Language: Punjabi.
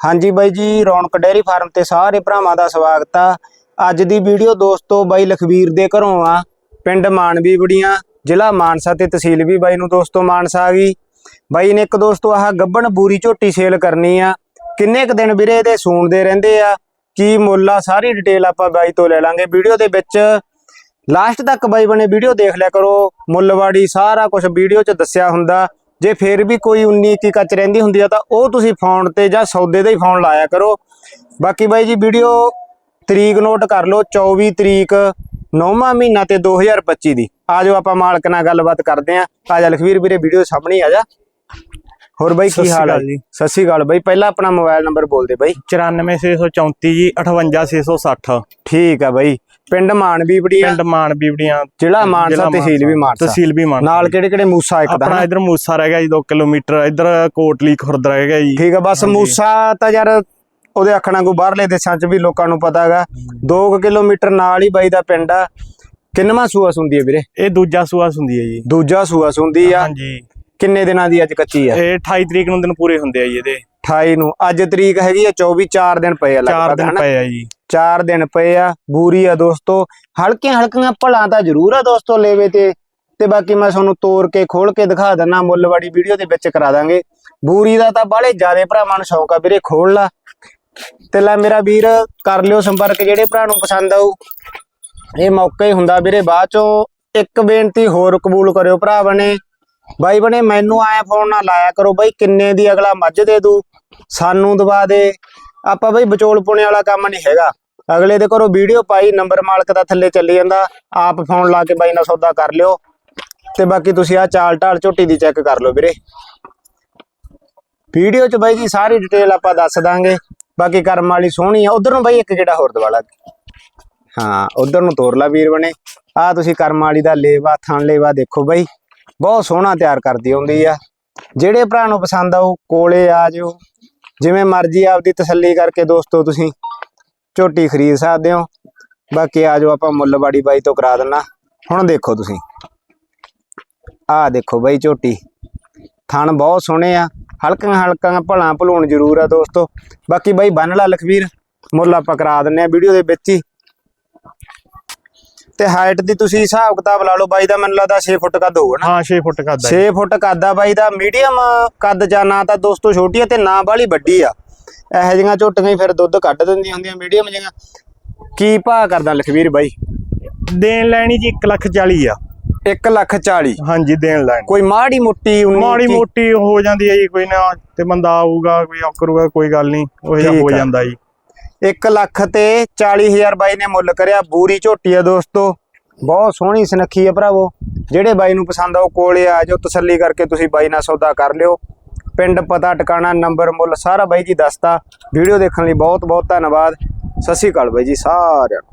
ਹਾਂਜੀ ਬਾਈ ਜੀ, ਰੌਣਕ ਡੇਅਰੀ ਫਾਰਮ ਤੇ ਸਾਰੇ ਭਰਾਵਾਂ ਦਾ ਸਵਾਗਤ ਆ। ਅੱਜ ਦੀ ਵੀਡੀਓ ਦੋਸਤੋ ਬਾਈ ਲਖਵੀਰ ਦੇ ਘਰੋਂ ਆ। ਪਿੰਡ ਮਾਨਵੀ ਬੜੀਆਂ, ਜ਼ਿਲ੍ਹਾ ਮਾਨਸਾ ਤੇ ਤਹਿਸੀਲ ਵੀ ਬਾਈ ਨੂੰ ਦੋਸਤੋ ਮਾਨਸਾ ਆ ਗਈ। ਬਾਈ ਨੇ ਇੱਕ ਦੋਸਤੋ ਆਹ ਗੱਬਣ ਬੂਰੀ ਝੋਟੀ ਸੇਲ ਕਰਨੀ ਆ। ਕਿੰਨੇ ਕ ਦਿਨ ਵੀਰੇ ਇਹਦੇ ਸੂਣਦੇ ਰਹਿੰਦੇ ਆ? ਕੀ ਮੁੱਲ ਆ? ਸਾਰੀ ਡਿਟੇਲ ਆਪਾਂ ਬਾਈ ਤੋਂ ਲੈ ਲਾਂਗੇ। ਵੀਡੀਓ ਦੇ ਵਿੱਚ ਲਾਸਟ ਤੱਕ ਬਾਈ ਬਣੇ ਵੀਡੀਓ ਦੇਖ ਲਿਆ ਕਰੋ। ਮੁੱਲਵਾੜੀ ਸਾਰਾ ਕੁਝ ਵੀਡੀਓ 'ਚ ਦੱਸਿਆ ਹੁੰਦਾ। ਜੇ ਫੇਰ ਵੀ ਕੋਈ 19 ਕੀ ਕੱਚ ਰਹਿੰਦੀ ਹੁੰਦੀ ਆ, ਤਾਂ ਉਹ ਤੁਸੀਂ ਫੋਨ ਤੇ ਜਾਂ ਸੌਦੇ ਦਾ ਹੀ ਫੋਨ ਲਾਇਆ ਕਰੋ। ਬਾਕੀ ਬਾਈ ਜੀ, ਵੀਡੀਓ ਤਰੀਕ ਨੋਟ ਕਰ ਲਓ 24 ਤਰੀਕ 9ਵਾਂ ਮਹੀਨਾ ਤੇ 2025 ਦੀ। ਆਜੋ ਆਪਾਂ ਮਾਲਕ ਨਾਲ ਗੱਲਬਾਤ ਕਰਦੇ ਆਂ। ਆਜਾ ਲਖਵੀਰ ਵੀਰੇ, ਵੀਡੀਓ ਸਾਹਮਣੇ ਹੀ ਆ ਜਾ। ਹੋਰ ਬਾਈ ਕੀ ਹਾਲ ਹੈ ਜੀ। ਸਤਿ ਸ਼੍ਰੀ ਅਕਾਲ ਬਾਈ ਪਹਿਲਾਂ ਆਪਣਾ ਮੋਬਾਈਲ ਨੰਬਰ ਬੋਲ ਦੇ ਬਾਈ। 94634 ਜੀ 58660 ਠੀਕ ਆ ਬਾਈ ਪਿੰਡ ਮਾਨਵੀ ਬੜੀਆ ਪਿੰਡ ਮਾਨ ਬੀਬੜੀਆਂ ਜ਼ਿਲ੍ਹਾ ਮਾਨਸਾ ਤਹਿਸੀਲ ਵੀ ਮਾਨਸਾ। ਤਹਿਸੀਲ ਵੀ ਮਾਨਸਾ ਨਾਲ ਕਿਹੜੇ ਕਿਹੜੇ ਮੂਸਾ ਇੱਕ ਦਾ ਆਪਣਾ? ਇਧਰ ਮੂਸਾ ਰਹਿ ਗਿਆ ਜੀ 2 ਕਿਲੋਮੀਟਰ। ਇਧਰ ਕੋਟਲੀ ਖੁਰਦ ਰਹਿ ਗਿਆ ਜੀ। ਠੀਕ ਆ ਬਸ। ਮੂਸਾ ਤਾਂ ਯਾਰ ਉਹਦੇ ਆਖਣਾ ਕੋ ਬਾਹਰਲੇ ਦੇਸ਼ਾਂ 'ਚ ਵੀ ਲੋਕਾਂ ਨੂੰ ਪਤਾ ਹੈਗਾ। 2 ਕਿਲੋਮੀਟਰ ਨਾਲ ਹੀ ਬਾਈ ਦਾ ਪਿੰਡ ਆ। ਕਿੰਨਵਾਂ ਸੂਆ ਸੁੰਦੀ ਹੈ ਵੀਰੇ? ਇਹ ਦੂਜਾ ਸੂਆ ਹੁੰਦੀ ਹੈ ਜੀ। ਦੂਜਾ ਸੂਆ ਸੁੰਦੀ ਆ। ਹਾਂਜੀ। ਕਿੰਨੇ ਦਿਨਾਂ ਦੀ ਅੱਜ ਕੱਚੀ ਆ? ਇਹ 28 ਤਰੀਕ ਨੂੰ ਦਿਨ ਪੂਰੇ ਹੁੰਦੇ ਆ ਜੀ ਇਹਦੇ। 28 ਨੂੰ। ਅੱਜ ਤਰੀਕ ਹੈਗੀ ਆ 24 4 ਦਿਨ ਪਏ ਆ 4 ਲਗਭਗ ਦਿਨ ਹਨਾ? ਪਏ ਆ ਜੀ। 4 ਦਿਨ ਪਏ ਆ। ਬੂਰੀ ਆ ਦੋਸਤੋ। ਹਲਕੀਆਂ ਹਲਕੀਆਂ ਭਲਾਂ ਤਾਂ ਜ਼ਰੂਰ ਆ ਦੋਸਤੋ ਲੈਵੇ ਤੇ। ਤੇ ਬਾਕੀ ਮੈਂ ਤੁਹਾਨੂੰ ਤੋੜ ਕੇ ਖੋਲ ਕੇ ਦਿਖਾ ਦਿੰਨਾ ਮੁੱਲਵਾੜੀ ਵੀਡੀਓ ਦੇ ਵਿੱਚ ਕਰਾ ਦਾਂਗੇ। ਬੂਰੀ ਦਾ ਤਾਂ ਬਾਹਲੇ ਜ਼ਿਆਦੇ ਭਰਾਵਾਂ ਨੂੰ ਸ਼ੌਂਕ ਆ ਵੀਰੇ ਖੋਲ ਲਾ। ਤੇ ਲੈ ਮੇਰਾ ਵੀਰ ਕਰ ਲਿਓ ਸੰਪਰਕ ਜਿਹੜੇ ਭਰਾ ਨੂੰ ਪਸੰਦ ਆਊ। ਇਹ ਮੌਕਾ ਹੀ ਹੁੰਦਾ ਵੀਰੇ ਬਾਅਦ ਚੋਂ ਇੱਕ ਬੇਨਤੀ ਹੋਰ ਕਬੂਲ ਕਰਿਓ ਭਰਾ ਬਣੇ। ਬਾਈ ਬਣੇ, ਮੈਨੂੰ ਆਇਆ ਫੋਨ ਨਾ ਲਾਇਆ ਕਰੋ ਬਾਈ, ਕਿੰਨੇ ਦੀ ਅਗਲਾ ਮੱਝ ਦੇ ਦੂ? ਸਾਨੂੰ ਦਵਾ ਦੇ। ਆਪਾਂ ਬਾਈ ਵਿਚੋਲ ਪੁਣੇ ਵਾਲਾ ਕੰਮ ਨਹੀਂ ਹੈਗਾ। ਅਗਲੇ ਦੇ ਘਰੋਂ ਵੀਡੀਓ ਪਾਈ, ਨੰਬਰ ਮਾਲਕ ਦਾ ਥੱਲੇ ਚੱਲੀ ਜਾਂਦਾ। ਆਪ ਫੋਨ ਲਾ ਕੇ ਬਾਈ ਨਾਲ ਸੌਦਾ ਕਰ ਲਿਓ। ਤੇ ਬਾਕੀ ਤੁਸੀਂ ਆ ਚਾਲ ਢਾਲ ਝੋਟੀ ਦੀ ਚੈੱਕ ਕਰ ਲਓ ਵੀਰੇ। ਵੀਡੀਓ 'ਚ ਬਾਈ ਜੀ ਸਾਰੀ ਡਿਟੇਲ ਆਪਾਂ ਦੱਸ ਦਾਂਗੇ। ਬਾਕੀ ਕਰਮ ਵਾਲੀ ਸੋਹਣੀ ਆ। ਉਧਰ ਨੂੰ ਬਾਈ ਇੱਕ ਗੇੜਾ ਹੋਰ ਦਵਾ ਲਾ ਹਾਂ, ਉਧਰ ਨੂੰ ਤੋਰ ਲਾ ਵੀਰ ਬਣੇ। ਆ ਤੁਸੀਂ ਕਰਮ ਵਾਲੀ ਦਾ ਲੇਵਾ, ਥਣ ਲੇਵਾ ਦੇਖੋ ਬਾਈ। ਬਹੁਤ ਸੋਹਣਾ ਤਿਆਰ ਕਰਦੀ ਹੁੰਦੀ ਆ। ਜਿਹੜੇ ਭਰਾ ਨੂੰ ਪਸੰਦ ਆਊ ਕੋਲੇ ਆ ਜਿਓ। ਜਿਵੇਂ ਮਰਜ਼ੀ ਆਪਦੀ ਤਸੱਲੀ ਕਰਕੇ ਦੋਸਤੋ ਤੁਸੀਂ ਝੋਟੀ ਖਰੀਦ ਸਕਦੇ ਹੋ। ਬਾਕੀ ਆ ਜਾਓ, ਆਪਾਂ ਮੁੱਲਵਾੜੀ ਬਾਈ ਤੋਂ ਕਰਾ ਦਿੰਨਾ। ਹੁਣ ਦੇਖੋ ਤੁਸੀਂ। ਆਹ ਦੇਖੋ ਬਾਈ ਝੋਟੀ। ਥਣ ਬਹੁਤ ਸੋਹਣੇ ਆ। ਹਲਕਾਂ ਹਲਕਾਂ ਭਲਾ ਭਲੂਣ ਜ਼ਰੂਰ ਆ ਦੋਸਤੋ। ਬਾਕੀ ਬਾਈ ਬੰਨ ਲਾ ਲਖਵੀਰ। ਮੁੱਲ ਆਪਾਂ ਕਰਾ ਦਿੰਨੇ ਆ ਵੀਡੀਓ ਦੇ ਵਿੱਚ ਹੀ। ਤੇ ਹਾਈਟ ਦੀ ਤੁਸੀਂ ਹਿਸਾਬ ਕਿਤਾਬ ਲਾ ਲਓ ਬਾਈ ਦਾ ਮੈਨੂੰ ਲੱਗਦਾ 6 ਫੁੱਟ ਕੱਦ ਹੋਊਗਾ ਨਾ। ਹਾਂ 6 ਫੁੱਟ ਕੱਦ 6 ਫੁੱਟ ਕੱਦ ਆ ਬਾਈ ਦਾ ਮੀਡੀਅਮ ਕੱਦ ਜਾਂ ਨਾ ਤਾਂ ਦੋਸਤੋ ਛੋਟੀ ਆ ਤੇ ਨਾ ਬਾਹਲੀ ਵੱਡੀ ਆ। ਇਹੋ ਜਿਹੀਆਂ ਝੋਟੀਆਂ ਹੀ ਫਿਰ ਦੁੱਧ ਕੱਢ ਦਿੰਦੀਆਂ ਹੁੰਦੀਆਂ ਮੀਡੀਅਮ ਜਿਹੀਆਂ। ਕੀ ਭਾਅ ਕਰਦਾ ਲਖਵੀਰ ਬਾਈ? ਦੇਣ ਲੈਣੀ ਜੀ 1 ਲੱਖ 40 ਆ। 1 ਲੱਖ 40 ਹਾਂਜੀ ਦੇਣ ਲੈਣੀ। ਕੋਈ ਮਾੜੀ ਮੁੱਟੀ ਮਾੜੀ ਮੋਟੀ ਹੋ ਜਾਂਦੀ ਹੈ ਜੀ ਕੋਈ ਨਾ ਤੇ ਬੰਦਾ ਆਊਗਾ ਕੋਈ ਆ ਕਰੂਗਾ ਕੋਈ ਗੱਲ ਨਹੀਂ ਉਹ ਜਿਹਾ ਹੋ। ਜਾਂਦਾ ਜੀ। 1 ਲੱਖ ਤੇ 40000 ਬਾਈ ਨੇ ਮੁੱਲ ਕਰਿਆ। ਬੂਰੀ ਝੋਟੀ ਆ ਦੋਸਤੋ। ਬਹੁਤ ਸੋਹਣੀ ਸੁਨੱਖੀ ਆ ਭਰਾਵੋ। ਜਿਹੜੇ ਬਾਈ ਨੂੰ ਪਸੰਦ ਆ, ਉਹ ਕੋਲੇ ਆ ਜਾਓ। ਤਸੱਲੀ ਕਰਕੇ ਤੁਸੀਂ ਬਾਈ ਨਾਲ ਸੌਦਾ ਕਰ ਲਿਓ। ਪਿੰਡ ਪਤਾ ਟਿਕਾਣਾ, ਨੰਬਰ ਮੁੱਲ ਸਾਰਾ ਬਾਈ ਜੀ ਦੱਸਤਾ। ਵੀਡੀਓ ਦੇਖਣ ਲਈ ਬਹੁਤ ਬਹੁਤ ਧੰਨਵਾਦ। ਸਤਿ ਸ਼੍ਰੀ ਅਕਾਲ ਬਾਈ ਜੀ ਸਾਰਿਆਂ ਨੂੰ।